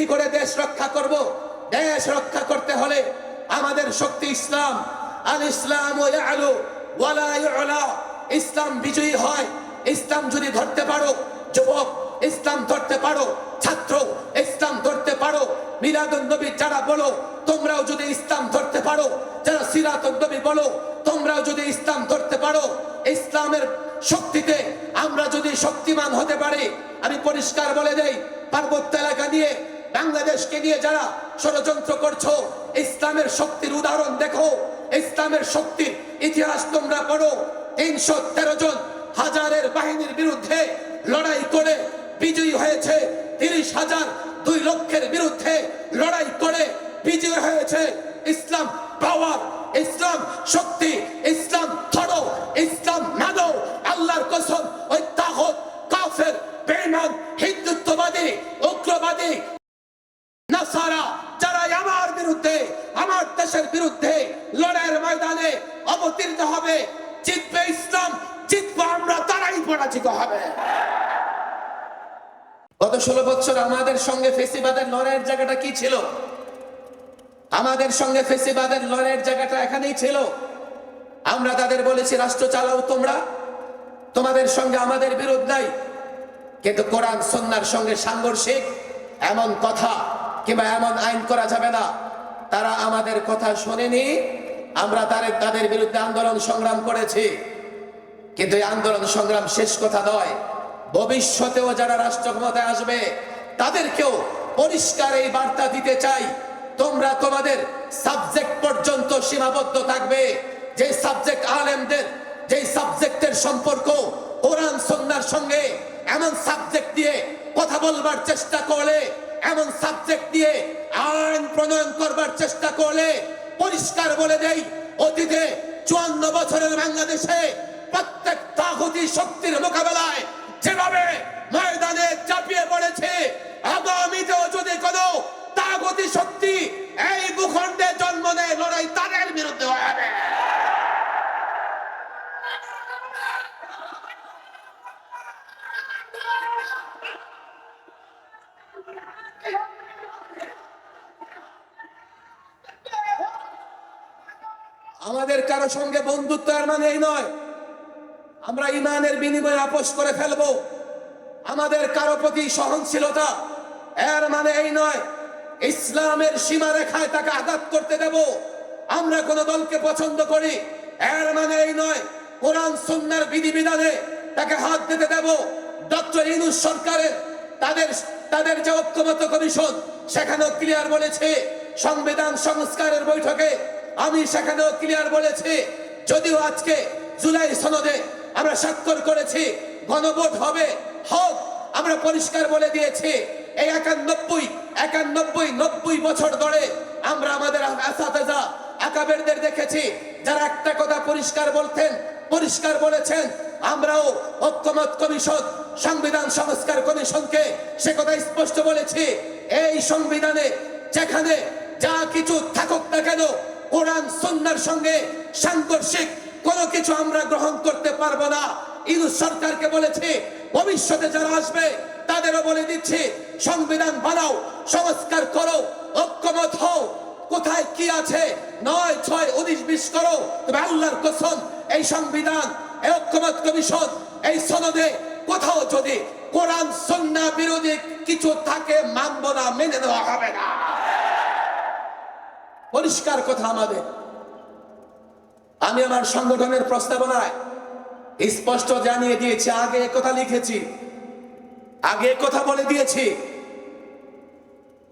কি করে দেশ রক্ষা করব? দেশ রক্ষা করতে হলে আমাদের শক্তি ইসলাম। আল ইসলাম ও আলো ইসলাম বিজয়ী হয়। ইসলাম যদি ধরতে পারো, যুবক, ইসলাম ধরতে পারো, ছাত্র, ইসলাম ধরতে পারো, মিলাদুন নবী যারা বলো, তোমরাও যদি ইসলাম ধরতে পারো, যারা সিরাতুন নবী বলো, তোমরাও যদি ইসলাম ধরতে পারো, ইসলামের শক্তিতে আমরা যদি শক্তিমান হতে পারি, আমি পরিষ্কার বলে দেই, পার্বত্য এলাকা নিয়ে বাংলাদেশকে নিয়ে যারা ষড়যন্ত্র করছ, ইসলামের শক্তির উদাহরণ দেখো। ইসলামের শক্তির ইতিহাস তোমরা পড়ো। তিনশো তেরো জন হাজারের বাহিনীর বিরুদ্ধে লড়াই করে বিজয়ী হয়েছে। তিরিশ হাজার দুই লক্ষের বিরুদ্ধে লড়াই করে বিজয়ী হয়েছে। ইসলাম পাওয়ার ইসলাম শক্তি সঙ্গে ফেসিবাদের লড়াইয়ের জায়গাটা কি ছিল? আমাদের সঙ্গে ফেসিবাদের লড়াইয়ের জায়গাটা এখানেই ছিল। আমরা তাদের বলেছি, রাষ্ট্র চালাও তোমরা। তোমাদের সঙ্গে আমাদের বিরোধ নাই। কিন্তু কোরআন সন্ন্যার সঙ্গে সাংঘর্ষিক এমন কথা কিংবা এমন আইন করা যাবে না। তারা আমাদের কথা শোনেনি। আমরা তাদের তাদের বিরুদ্ধে আন্দোলন সংগ্রাম করেছি। কিন্তু এই আন্দোলন সংগ্রাম শেষ কথা নয়। ভবিষ্যতেও যারা রাষ্ট্র ক্ষমতায় আসবে তাদেরকেও পরিষ্কার এই বার্তা দিতে চাই। তোমরা তোমাদের সাবজেক্ট পর্যন্ত সীমাবদ্ধ থাকবে। যে সাবজেক্ট আলেমদের যে সাবজেক্টের সম্পর্ক কোরআন সন্ন্যার সঙ্গে এমন সাবজেক্ট দিয়ে কথা বলবার চেষ্টা করলে, এমন সাবজেক্ট দিয়ে আইন প্রণয়ন করবার চেষ্টা করলে পরিষ্কার বলে দেই, অতীতে চুয়ান্ন বছরের বাংলাদেশে প্রত্যেক তাগুতি শক্তির মোকাবেলায় যেভাবে ময়দানে চাপিয়ে পড়েছে আগামীতেও যদি কোনো তাগুতি শক্তি এই ভূখণ্ডে জন্ম নেয় লড়াই তাদের বিরুদ্ধে হবে। আমাদের কারও সঙ্গে বন্ধুত্ব এর মানে এই নয়। আমরা ইমানের বিনিময়ে আপোষ করে ফেলব। আমাদের কারও প্রতি সহনশীলতা এর মানে এই নয়, ইসলামের সীমা রেখায় তাকে আঘাত করতে দেব। আমরা কোন দলকে পছন্দ করি, এর মানে এই নয়, কোরআন সন্ন্যার বিধিবিধানে তাকে হাত দিতে দেব। ডক্টর ইনুস সরকারের, তাদের তাদের যে ঐক্যমত কমিশন, সেখানেও ক্লিয়ার বলেছে, সংবিধান সংস্কারের বৈঠকে। আমি সেখানেও ক্লিয়ার বলেছি, যদিও আজকে জুলাই সনদে আমরা স্বাক্ষর করেছি, গণভোট হবে, হোক আমরা পরিষ্কার বলে দিয়েছি। এই একানব্বই একানব্বই, নব্বই বছর ধরে আমরা আমাদের আকাবেরদের দেখেছি, যারা একটা কথা পরিষ্কার বলতেন, পরিষ্কার বলেছেন, আমরাও ঐক্যমত কমিশন, সংবিধান সংস্কার কমিশনকে সে কথা স্পষ্ট বলেছি, এই সংবিধানে যেখানে যা কিছু থাকুক না কেন, কোরআন সন্ন্যার সঙ্গে সাংঘর্ষিক কোনো কিছু আমরা গ্রহণ করতে পারব না। ইউনুস সরকারকে বলেছে, ভবিষ্যতে যারা আসবে, তাদেরও বলে দিচ্ছি সংবিধান বানাও, সংস্কার করো, ঐক্যমত হও। কোথায় কি আছে? নয়, ছয়, উনিশ, বিশ করো। তবে আল্লাহর কসম, এই সংবিধান, এই ঐক্যমত কমিশন, এই সনদে কোথাও যদি কোরআন, সন্না বিরোধী কিছু থাকে, মানব না, মেনে নেওয়া হবে না। পরিষ্কার কথা আমাদের। আমি আমার সংগঠনের প্রস্তাবনায় স্পষ্ট জানিয়ে দিয়েছি, আগে কথা লিখেছি, আগে কথা বলে দিয়েছি।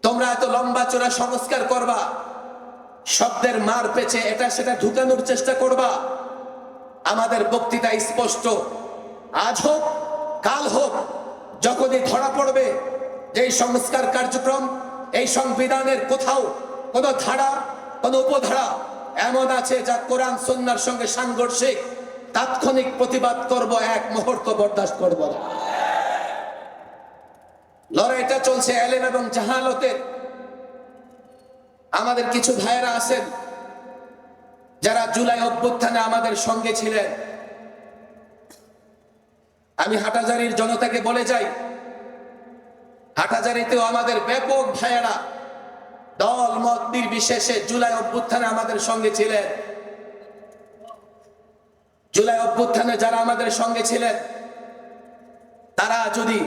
তোমরা এত লম্বা চোরা সংস্কার করবা। শব্দের মার পেছে এটা সেটা ঢুকানোর চেষ্টা করবা। আমাদের বক্তৃতা স্পষ্ট। আজ হোক, কাল হোক, যখনই ধরা পড়বে যে সংস্কার কার্যক্রম, এই সংবিধানের কোথাও কোনো ধারা, কোনো উপধারা এমন আছে যা কোরআন সন্ন্যার সঙ্গে সাংঘর্ষিক, তাৎক্ষণিক প্রতিবাদ করব, এক মুহূর্ত বরদাস্ত করব না। লড়াইটা চলছে এলেন এবং জাহালতের। আমাদের কিছু ভাইয়েরা আছেন যারা জুলাই অভ্যুত্থানে আমাদের সঙ্গে ছিলেন। আমি হাটাজারির জনতাকে বলে যাই, হাটাজারিতেও আমাদের ব্যাপক ভাইয়েরা দল, মত নির্বিশেষে জুলাই অভ্যুত্থানে আমাদের সঙ্গে ছিলেন। জুলাই অভ্যুত্থানে যারা আমাদের সঙ্গে ছিলেন, তারা যদি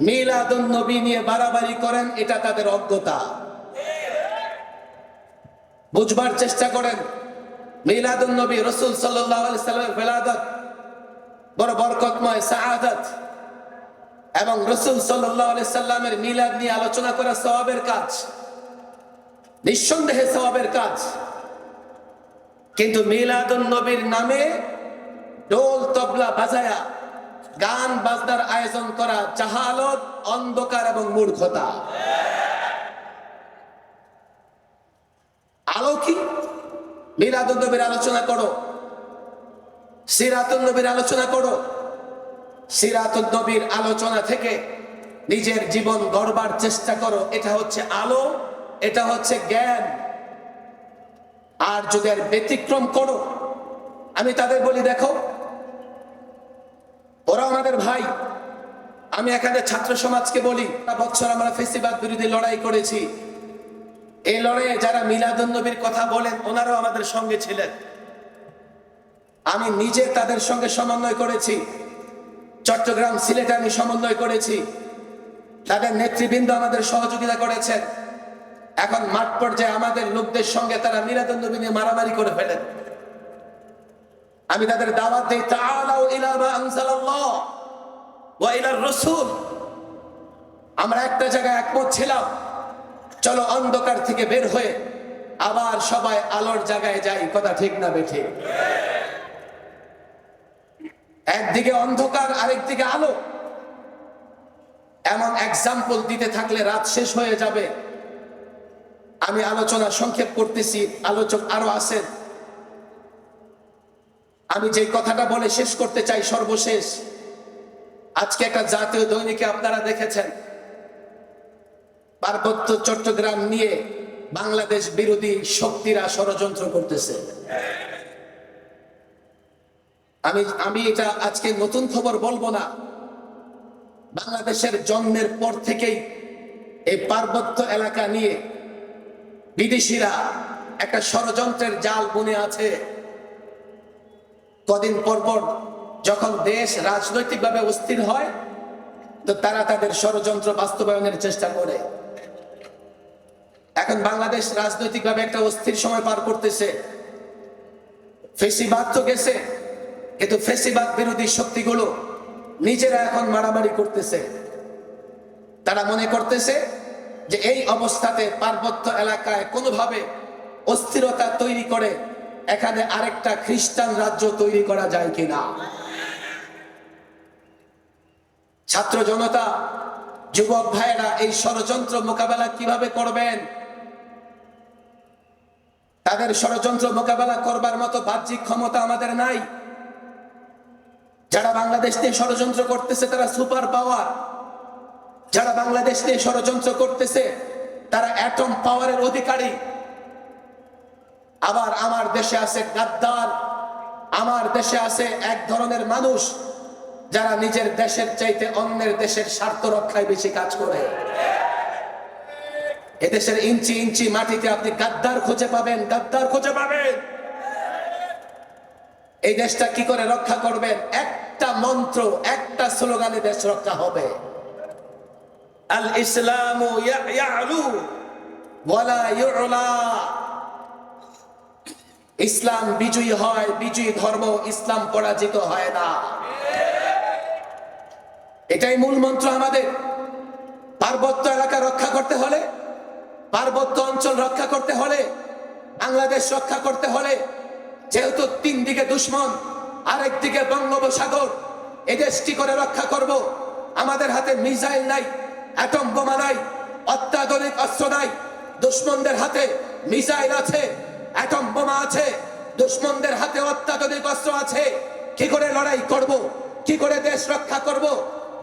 মিলাদুন নবী নিয়ে বাড়াবাড়ি করেন, এটা তাদের অজ্ঞতা। বুঝবার চেষ্টা করেন। মিলাদুন নবী রসুল সাল্লামের বেলাদত বড় বরকতময় সাহাদত এবং রসুল সাল্লামের মিলাদ নিয়ে আলোচনা করা সবাবের কাজ। নিঃসন্দেহে সবাবের কাজ। কিন্তু মিলাদুন নবীর নামে ডোল তবলা বাজায়া গান বাজনার আয়োজন করা জাহালত, অন্ধকার এবং মূর্খতা। আলো কি? মিলাদুন নবীর আলোচনা করো। সিরাতুল নবীর আলোচনা করো। সিরাতুল নবীর আলোচনা থেকে নিজের জীবন গড়বার চেষ্টা করো। এটা হচ্ছে আলো, এটা হচ্ছে জ্ঞান। আর যদি ব্যতিক্রম করো, আমি তাদের বলি, দেখো ওরা আমাদের ভাই। আমি এখানে ছাত্র সমাজকে বলি বছর আমরা ফেসিবাদ বিরোধী লড়াই করেছি। এই লড়াইয়ে যারা মিলাদুন নবীর কথা বলেন, ওনারাও আমাদের সঙ্গে ছিলেন। আমি নিজে তাদের সঙ্গে সমন্বয় করেছি। চট্টগ্রাম সিলেটে আমি সমন্বয় করেছি। তাদের নেতৃবৃন্দ আমাদের সহযোগিতা করেছেন। এখন মাঠ পর্যায়ে আমাদের লোকদের সঙ্গে তারা মিলাদুন নবী নিয়ে মারামারি করে ফেলেন। আমি তাদের দাওয়াত দিই, তাআলাউ ইলা মা আনজালাল্লাহ ওয়া ইলার রাসূল। আমরা একটা জায়গায় একমত ছিলাম। চলো অন্ধকার থেকে বের হয়ে আবার সবাই আলোর জায়গায় যাই, কথা ঠিক না বেঠিক একদিকে অন্ধকার, আরেকদিকে আলো। এমন এক্সাম্পল দিতে থাকলে রাত শেষ হয়ে যাবে। আমি আলোচনা সংক্ষেপ করতেছি, আলোচক আরও আছেন। আমি যে কথাটা বলে শেষ করতে চাই সর্বশেষ। আজকে একটা জাতীয় দৈনিকে আপনারা দেখেছেন। পার্বত্য চট্টগ্রাম নিয়ে বাংলাদেশ বিরোধী শক্তিরা ষড়যন্ত্র করতেছে। আমি আমি এটা আজকে নতুন খবর বলব না। বাংলাদেশের জন্মের পর থেকেই এই পার্বত্য এলাকা নিয়ে বিদেশিরা একটা ষড়যন্ত্রের জাল বুনে আছে। কদিন পর পর যখন দেশ রাজনৈতিকভাবে অস্থির হয়, তো তারা তাদের ষড়যন্ত্র বাস্তবায়নের চেষ্টা করে। এখন বাংলাদেশ রাজনৈতিকভাবে একটা অস্থির সময় পার করতেছে। ফেসিবাদ তো গেছে, কিন্তু ফেসিবাদ বিরোধী শক্তিগুলো নিজেরা এখন মারামারি করতেছে। তারা মনে করতেছে যে এই অবস্থাতে পার্বত্য এলাকায় কোনোভাবে অস্থিরতা তৈরি করে এখানে আরেকটা খ্রিস্টান রাজ্য তৈরি করা যায় কিনা? ছাত্র জনতা, যুবক ভাইয়েরা, এই ষড়যন্ত্র মোকাবেলা কীভাবে করবেন? তাদের ষড়যন্ত্র মোকাবেলা করবার মতো বাহ্যিক ক্ষমতা আমাদের নাই। যারা বাংলাদেশ নিয়ে ষড়যন্ত্র করতেছে, তারা সুপার পাওয়ার। যারা বাংলাদেশ নিয়ে ষড়যন্ত্র করতেছে, তারা অ্যাটম পাওয়ারের অধিকারী। আবার আমার দেশে আছে গাদ্দার। আমার দেশে আছে এক ধরনের মানুষ যারা নিজের দেশের চাইতে অন্যের দেশের স্বার্থ রক্ষায় বেশি কাজ করে। এদেশের ইঞ্চি ইঞ্চি মাটিতে আপনি গাদ্দার খুঁজে পাবেন, গাদ্দার খুঁজে পাবেন। এই দেশটা কি করে রক্ষা করবেন? একটা মন্ত্র, একটা স্লোগানে দেশ রক্ষা হবে। আল ইসলাম ওয়ালা ইউলা। ইসলাম বিজয়ী হয়, বিজয়ী ধর্ম ইসলাম পরাজিত হয় না। এটাই মূল মন্ত্র আমাদের। পার্বত্য এলাকা রক্ষা করতে হলে, পার্বত্য অঞ্চল রক্ষা করতে হলে, বাংলাদেশ রক্ষা করতে হলে, যেহেতু তিন দিকে দুশ্মন, আরেক দিকে বঙ্গোপসাগর এদেশ কি করে রক্ষা করব? আমাদের হাতে মিসাইল নাই, অ্যাটম বোমা নাই, অত্যাধুনিক অস্ত্র নাই, দুশ্মনদের হাতে মিসাইল আছে। অ্যাটম বোমা আছে। দুশ্মনদের হাতে অত্যাধুনিক অস্ত্র আছে। কি করে লড়াই করব? কি করে দেশ রক্ষা করব?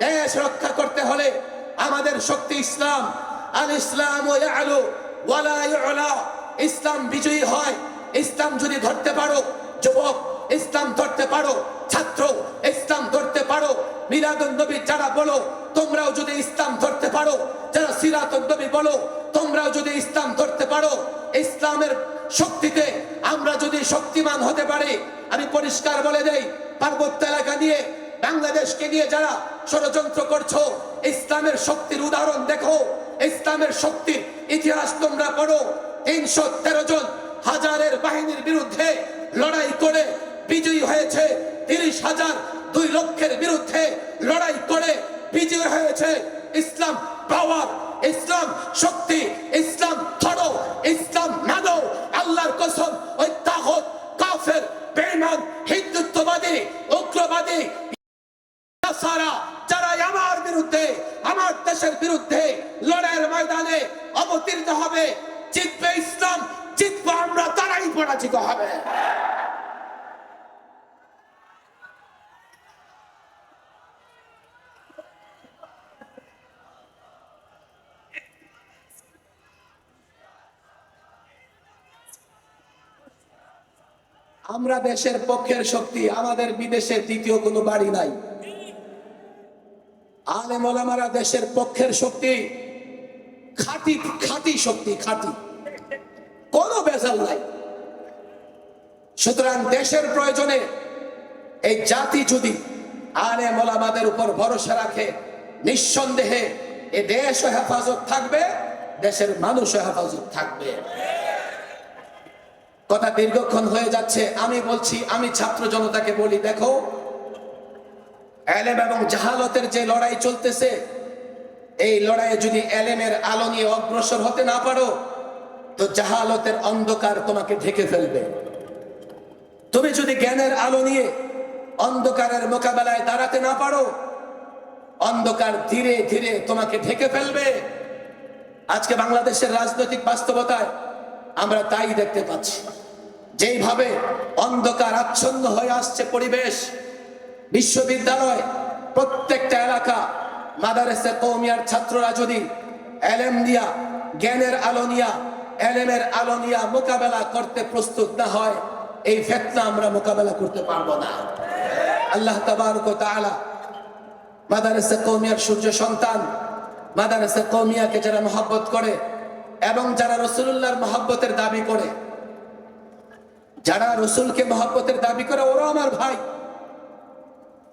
দেশ রক্ষা করতে হলে আমাদের শক্তি ইসলাম। আল ইসলাম আলো ওয়ালা ইসলাম বিজয়ী হয়। ইসলাম যদি ধরতে পারো, যুবক, ইসলাম ধরতে পারো, ছাত্র, ইসলাম ধরতে পারো, মিলাদুন নবী যারা বলো, তোমরাও যদি ইসলাম ধরতে পারো, যারা সিরাতুন নবী বলো তোমরাও যদি ইসলাম ধরতে পারো, ইসলামের শক্তিতে আমরা যদি শক্তিমান হতে পারি, আমি পরিষ্কার বলে দেই, পার্বত্য এলাকা নিয়ে, বাংলাদেশকে নিয়ে যারা ষড়যন্ত্র করছ, ইসলামের শক্তির উদাহরণ দেখো, ইসলামের শক্তির ইতিহাস তোমরা পড়ো, তিনশো তেরো জন হাজারের বাহিনীর বিরুদ্ধে লড়াই করে বিজয়ী হয়েছে, তিরিশ হাজার দুই লক্ষের বিরুদ্ধে লড়াই করে বিজয়ী হয়েছে, ইসলাম পাওয়ার ইসলাম শক্তি ইসলাম ধরো ইসলাম মানো আল্লাহর কসম ওই তাগত কাফের বেঈমান হিন্দুত্ববাদী উগ্রবাদী সারা যারা আমার বিরুদ্ধে আমার দেশের বিরুদ্ধে লড়াইয়ের ময়দানে অবতীর্ণ হবে। জিতবে ইসলাম, জিতবো আমরা, তারাই পরাজিত হবে। আমরা দেশের পক্ষের শক্তি, আমাদের বিদেশে দ্বিতীয় কোনো বাড়ি নাই। আলেম ওলামারা দেশের পক্ষের শক্তি। খাঁটি খাঁটি শক্তি, খাঁটি। কোনো বেজাল নাই। সুতরাং দেশের প্রয়োজনে এই জাতি যদি আলেম ওলামাদের উপর ভরসা রাখে, নিঃসন্দেহে এ দেশও হেফাজত থাকবে, দেশের মানুষও হেফাজত থাকবে। কথা দীর্ঘক্ষণ হয়ে যাচ্ছে। আমি বলছি, আমি ছাত্র জনতাকে বলি, দেখো, এলেম এবং জাহালতের যে লড়াই চলতেছে এই লড়াইয়ে যদি এলেমের আলো নিয়ে অগ্রসর হতে না পারো, তো জাহালতের অন্ধকার তোমাকে ঢেকে ফেলবে। তুমি যদি জ্ঞানের আলো নিয়ে অন্ধকারের মোকাবেলায় দাঁড়াতে না পারো, অন্ধকার ধীরে ধীরে তোমাকে ঢেকে ফেলবে। আজকে বাংলাদেশের রাজনৈতিক বাস্তবতায় আমরা তাই দেখতে পাচ্ছি। যেইভাবে অন্ধকার আচ্ছন্ন হয়ে আসছে পরিবেশ, বিশ্ববিদ্যালয়, প্রত্যেকটা এলাকা মাদারেসে কৌমিয়ার ছাত্ররা যদি এলেম দিয়া, জ্ঞানের আলো নিয়া, এলেমের আলো নিয়া মোকাবেলা করতে প্রস্তুত না হয়, এই ফেতনা আমরা মোকাবেলা করতে পারব না। আল্লাহ তাবারক তাআলা মাদারেসে কৌমিয়ার সূর্য সন্তান, মাদারেসে কৌমিয়াকে যারা মহব্বত করে এবং যারা রসুল্লাহর মহব্বতের দাবি করে, যারা রসুলকে মহব্বতের দাবি করে ওরা আমার ভাই।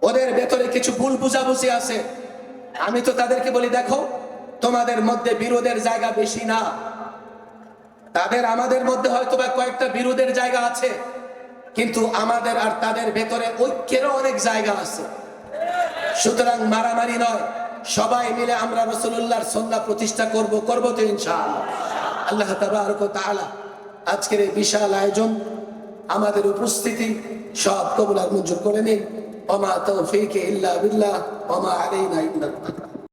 ওদের ভেতরে কিছু ভুল বুঝাবুঝি আছে। আমি তো তাদেরকে বলি, দেখো, তোমাদের মধ্যে বিরোধের জায়গা বেশি না। তাদের আমাদের মধ্যে হয়তো বা কয়েকটা বিরোধের জায়গা আছে, কিন্তু আমাদের আর তাদের ভেতরে ঐক্যেরও অনেক জায়গা আছে। সুতরাং মারামারি নয়, সবাই মিলে আমরা রসুল্লাহর সন্ধ্যা প্রতিষ্ঠা করব, করব তো ইনশাআল্লাহ। আল্লাহ তাআলা আজকের এই বিশাল আয়োজন আমাদের উপস্থিতি সব কবুল আর মঞ্জুর করে নিন। وما توفيك إلا بالله وما علينا إلا البلاغ